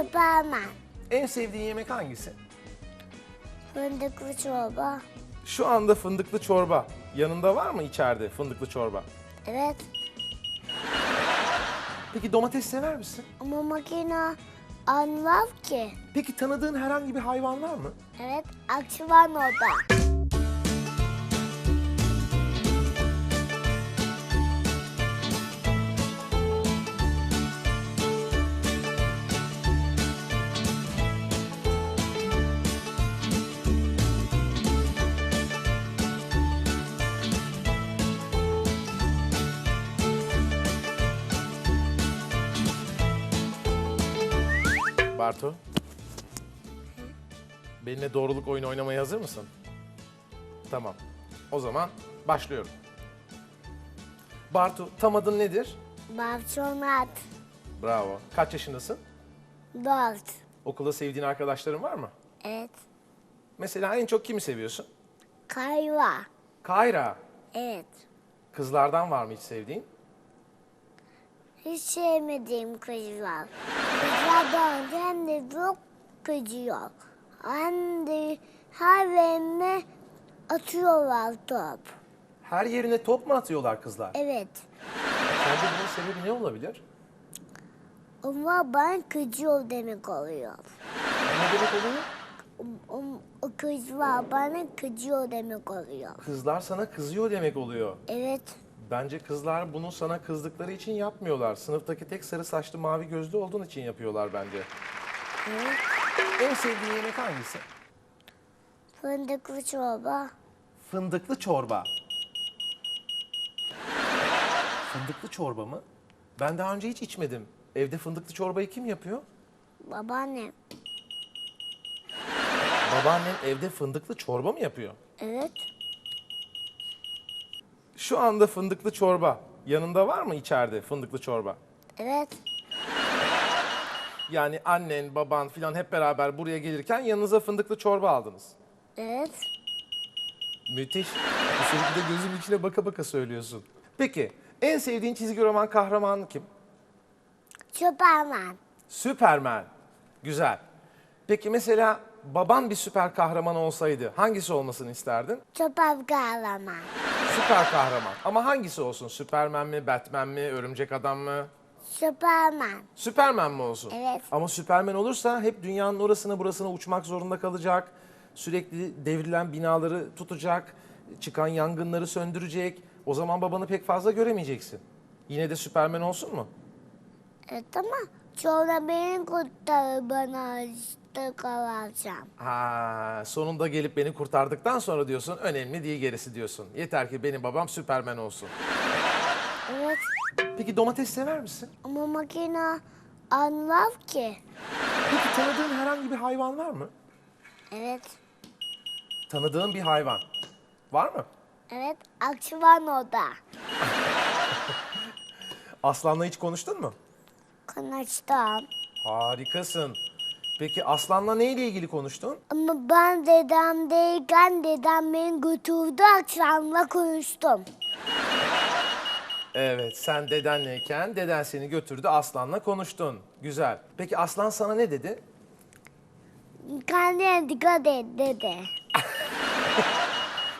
Süpermen. En sevdiğin yemek hangisi? Fındıklı çorba. Şu anda fındıklı çorba. Yanında var mı içeride fındıklı çorba? Evet. Peki domates sever misin? Ama makine anlar ki. Peki tanıdığın herhangi bir hayvan var mı? Evet. Akşam orada. Bartu. Benimle doğruluk oyunu oynamaya hazır mısın? Tamam. O zaman başlıyorum. Bartu, tam adın nedir? Bavçonat. Bravo. Kaç yaşındasın? Dört. Okulda sevdiğin arkadaşların var mı? Evet. Mesela en çok kimi seviyorsun? Kayva. Kayra. Evet. Kızlardan var mı hiç sevdiğin? Hiç sevmediğim kızlar. Kızlardan hem de çok kızıyor. Hem de her verime atıyorlar top. Her yerine top mu atıyorlar kızlar? Evet. Sence bunun sebebi ne olabilir? Ama ben kızıyor demek oluyor. Ne demek oluyor? O, o, o kızlar bana kızıyor demek oluyor. Kızlar sana kızıyor demek oluyor. Evet. Bence kızlar bunu sana kızdıkları için yapmıyorlar. Sınıftaki tek sarı saçlı mavi gözlü olduğun için yapıyorlar bence. Evet. En sevdiğin yemek hangisi? Fındıklı çorba. Fındıklı çorba. Fındıklı çorba mı? Ben daha önce hiç içmedim. Evde fındıklı çorbayı kim yapıyor? Babaannem. Babaannen evde fındıklı çorba mı yapıyor? Evet. Şu anda fındıklı çorba. Yanında var mı içeride fındıklı çorba? Evet. Yani annen, baban filan hep beraber buraya gelirken yanınıza fındıklı çorba aldınız. Evet. Müthiş. Üstelik de gözümün içine baka baka söylüyorsun. Peki, en sevdiğin çizgi roman kahramanı kim? Süpermen. Süperman. Güzel. Peki mesela baban bir süper kahraman olsaydı hangisi olmasını isterdin? Süper kahraman. Süper kahraman. Ama hangisi olsun? Süperman mi, Batman mi, Örümcek Adam mı? Süpermen. Süperman mı olsun? Evet. Ama Süperman olursa hep dünyanın orasına burasına uçmak zorunda kalacak. Sürekli devrilen binaları tutacak. Çıkan yangınları söndürecek. O zaman babanı pek fazla göremeyeceksin. Yine de Süperman olsun mu? Evet ama sonra beni kurtarır bana işte kalacağım. Ha, sonunda gelip beni kurtardıktan sonra diyorsun önemli değil gerisi diyorsun. Yeter ki benim babam Süperman olsun. Evet. Peki domates sever misin? Ama makine anlar ki. Peki tanıdığın herhangi bir hayvan var mı? Evet. Tanıdığın bir hayvan. Var mı? Evet. Akşam orada. Aslanla hiç konuştun mu? Konuştum. Harikasın. Peki aslanla neyle ilgili konuştun? Ama ben dedemdeyken dedem beni götürdü akşamla konuştum. Evet, sen dedenleyken deden seni götürdü aslanla konuştun. Güzel. Peki aslan sana ne dedi? Kendine dikkat et dedi.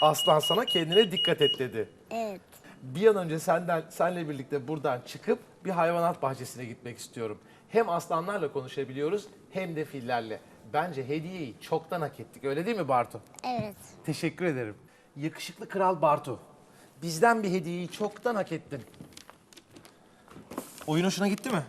Aslan sana kendine dikkat et dedi. Evet. Bir an önce senden senle birlikte buradan çıkıp bir hayvanat bahçesine gitmek istiyorum. Hem aslanlarla konuşabiliyoruz hem de fillerle. Bence hediyeyi çoktan hak ettik. Öyle değil mi Bartu? Evet. Teşekkür ederim. Yakışıklı Kral Bartu. Bizden bir hediyeyi çoktan hak ettin. Oyun hoşuna gitti mi?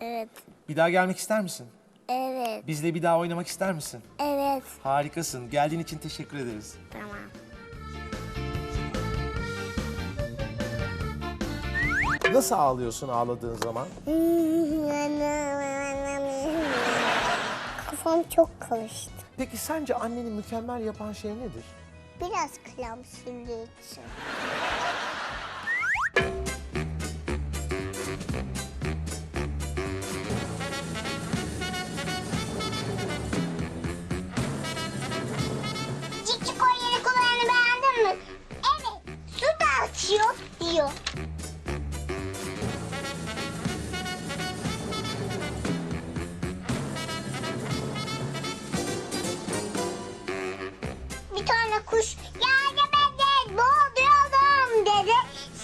Evet. Bir daha gelmek ister misin? Evet. Bizle bir daha oynamak ister misin? Evet. Harikasın. Geldiğin için teşekkür ederiz. Tamam. Nasıl ağlıyorsun ağladığın zaman? Kafam çok karıştı. Peki sence anneni mükemmel yapan şey nedir? Biraz krem sürdüğü için. kuş yardım edin boğuluyorum dedi.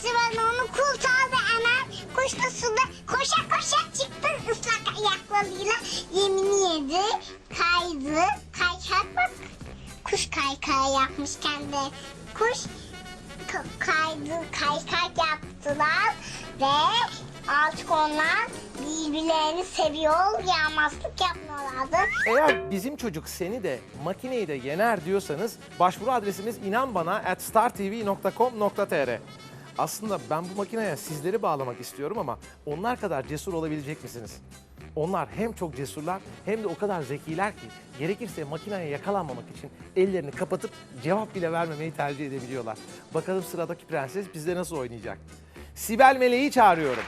Sıvan onu kurtardı hemen. Kuş da suda koşa koşa çıktı ıslak ayaklarıyla yemini yedi. Kaydı. Kaykak bak. Kuş kaykaya yapmış kendi. Kuş kaydı kaykak yaptılar ve artık onlar birbirlerini seviyor, yağmazlık yapmıyorlardı. Eğer bizim çocuk seni de makineyi de yener diyorsanız başvuru adresimiz inanbana at startv.com.tr Aslında ben bu makineye sizleri bağlamak istiyorum ama onlar kadar cesur olabilecek misiniz? Onlar hem çok cesurlar hem de o kadar zekiler ki gerekirse makineye yakalanmamak için ellerini kapatıp cevap bile vermemeyi tercih edebiliyorlar. Bakalım sıradaki prenses bizde nasıl oynayacak? Sibel Meleği çağırıyorum.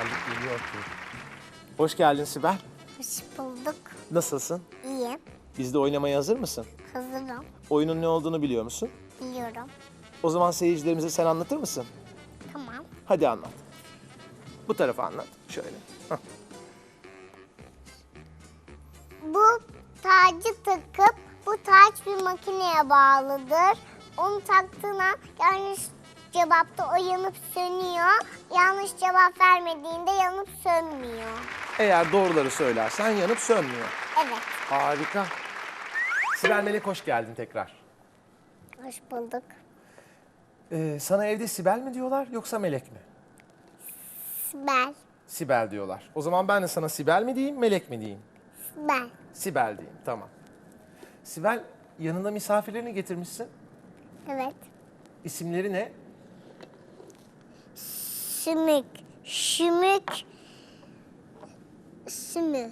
Allah'ım bir güzellik geliyor ki. Hoş geldin Sibel. Hoş bulduk. Nasılsın? İyi. Bizde oynamaya hazır mısın? Hazırım. Oyunun ne olduğunu biliyor musun? Biliyorum. O zaman seyircilerimize sen anlatır mısın? Tamam. Hadi anlat. Bu tarafa anlat. Şöyle. Hah. Bu tacı takıp bu taç bir makineye bağlıdır. Onu taktığına yanlış cevapta o yanıp sönüyor. Yanlış cevap vermediğinde yanıp sönmüyor. Eğer doğruları söylersen yanıp sönmüyor. Evet. Harika. Sibel Melek hoş geldin tekrar. Hoş bulduk. Ee, sana evde Sibel mi diyorlar yoksa Melek mi? Sibel. Sibel diyorlar. O zaman ben de sana Sibel mi diyeyim, Melek mi diyeyim? Sibel. Sibel diyeyim, tamam. Sibel, yanında misafirlerini getirmişsin. Evet. İsimleri ne? Sümük. Şümük. Sümü.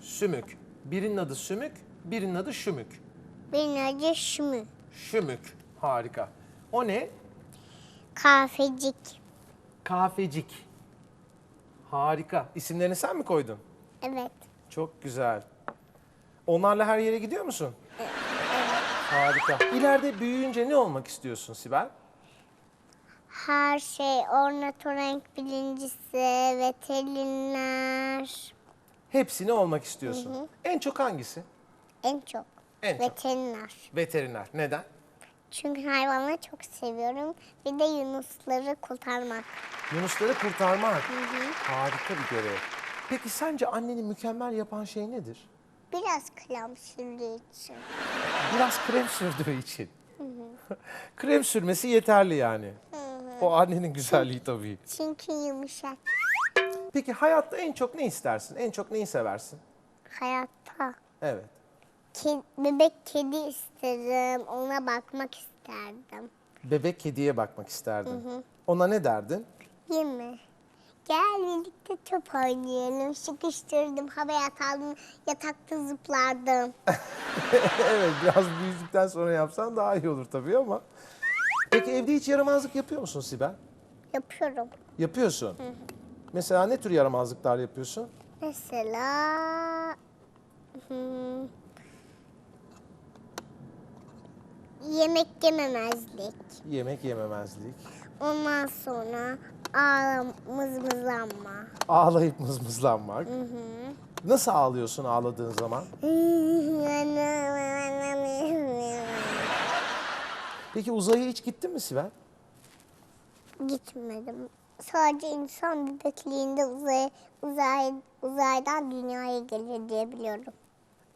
Sümük. Birinin adı Sümük, birinin adı Şümük. Benim adı Şümü. Şümük. Harika. O ne? Kahvecik. Kahvecik. Harika. İsimlerini sen mi koydun? Evet. Çok güzel. Onlarla her yere gidiyor musun? Harika. İleride büyüyünce ne olmak istiyorsun Sibel? Her şey ornitorenk birincisi, veteriner. Hepsini olmak istiyorsun. En çok hangisi? En çok. En çok. veteriner. Veteriner. Neden? Çünkü hayvanları çok seviyorum. Bir de yunusları kurtarmak. Yunusları kurtarmak. Harika bir görev. Peki sence anneni mükemmel yapan şey nedir? Biraz krem sürdüğü için. Biraz krem sürdüğü için. krem sürmesi yeterli yani. O annenin güzelliği tabii. Çünkü yumuşak. Peki hayatta en çok ne istersin? En çok neyi seversin? Hayatta. Evet. Ke- bebek kedi isterim. Ona bakmak isterdim. Bebek kediye bakmak isterdin. Ona ne derdin? Yeme. Gel birlikte top oynayalım. Sıkıştırdım, havaya atardım, yatakta zıplardım. evet biraz büyüdükten sonra yapsan daha iyi olur tabii ama. Peki evde hiç yaramazlık yapıyor musun Sibel? Yapıyorum. Yapıyorsun. Mesela ne tür yaramazlıklar yapıyorsun? Mesela... hmm, yemek yememezlik. Yemek yememezlik. Ondan sonra ağlam, mızmızlanma. Ağlayıp mızmızlanmak. Nasıl ağlıyorsun ağladığın zaman? Peki uzaya hiç gittin mi Sibel? Gitmedim. Sadece insan bebekliğinde uzay, uzay, uzaydan dünyaya gelir diye biliyorum.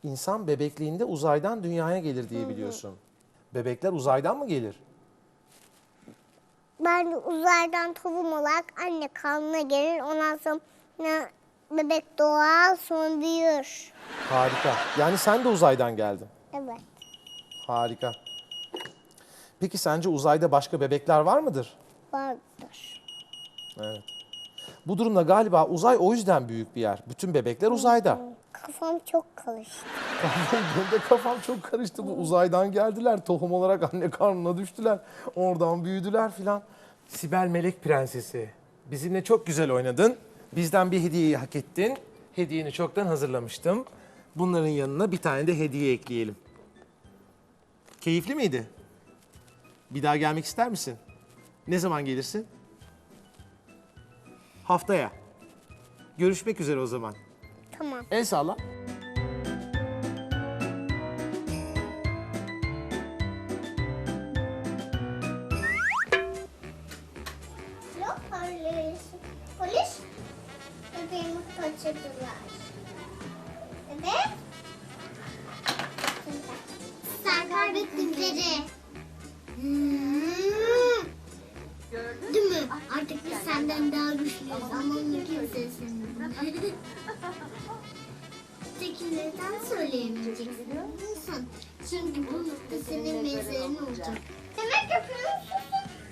İnsan bebekliğinde uzaydan dünyaya gelir diye biliyorsun. Bebekler uzaydan mı gelir? Ben de uzaydan tohum olarak anne karnına gelir. Ondan sonra bebek doğar sonra büyür. Harika. Yani sen de uzaydan geldin. Evet. Harika. Peki sence uzayda başka bebekler var mıdır? Vardır. Evet. Bu durumda galiba uzay o yüzden büyük bir yer. Bütün bebekler uzayda. Kafam çok karıştı. Benim de kafam çok karıştı. Bu uzaydan geldiler. Tohum olarak anne karnına düştüler. Oradan büyüdüler filan. Sibel Melek Prensesi. Bizimle çok güzel oynadın. Bizden bir hediyeyi hak ettin. Hediyeni çoktan hazırlamıştım. Bunların yanına bir tane de hediye ekleyelim. Keyifli miydi? Bir daha gelmek ister misin? Ne zaman gelirsin? Haftaya. Görüşmek üzere o zaman. Tamam. El salla. Yok öyle. Polis bebeğimi kaçırdılar. Tekinlerden söyleyemeyeceksin insan. Çünkü bu da senin benzerin olacak. Yemek yapıyorsun,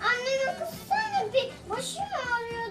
annenin kusursana bir başım ağrıyor.